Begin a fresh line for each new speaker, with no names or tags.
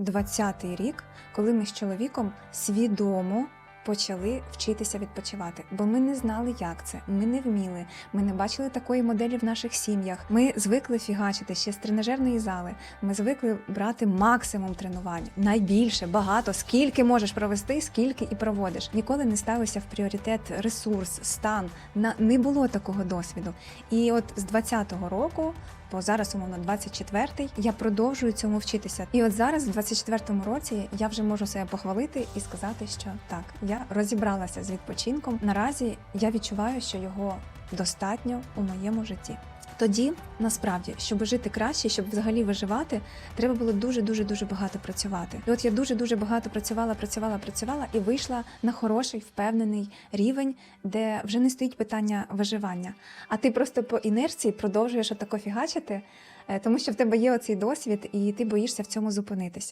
20-й рік, коли ми з чоловіком свідомо почали вчитися відпочивати, бо ми не знали, як це. Ми не вміли. Ми не бачили такої моделі в наших сім'ях. Ми звикли фігачити ще з тренажерної зали. Ми звикли брати максимум тренувань, найбільше, багато, скільки можеш провести, скільки і проводиш. Ніколи не ставився в пріоритет ресурс, стан. На не було такого досвіду. І от з 20-го року. Бо зараз, умовно, 24-й, я продовжую цьому вчитися. І от зараз, в 24-му році, я вже можу себе похвалити і сказати, що так, я розібралася з відпочинком. Наразі я відчуваю, що його достатньо у моєму житті. Тоді насправді, щоб жити краще, щоб взагалі виживати, треба було дуже дуже дуже багато працювати. І от я дуже дуже багато працювала, працювала, працювала і вийшла на хороший впевнений рівень, де вже не стоїть питання виживання. А ти просто по інерції продовжуєш отако фігачити, е, тому що в тебе є оцей досвід, і ти боїшся в цьому зупинитись.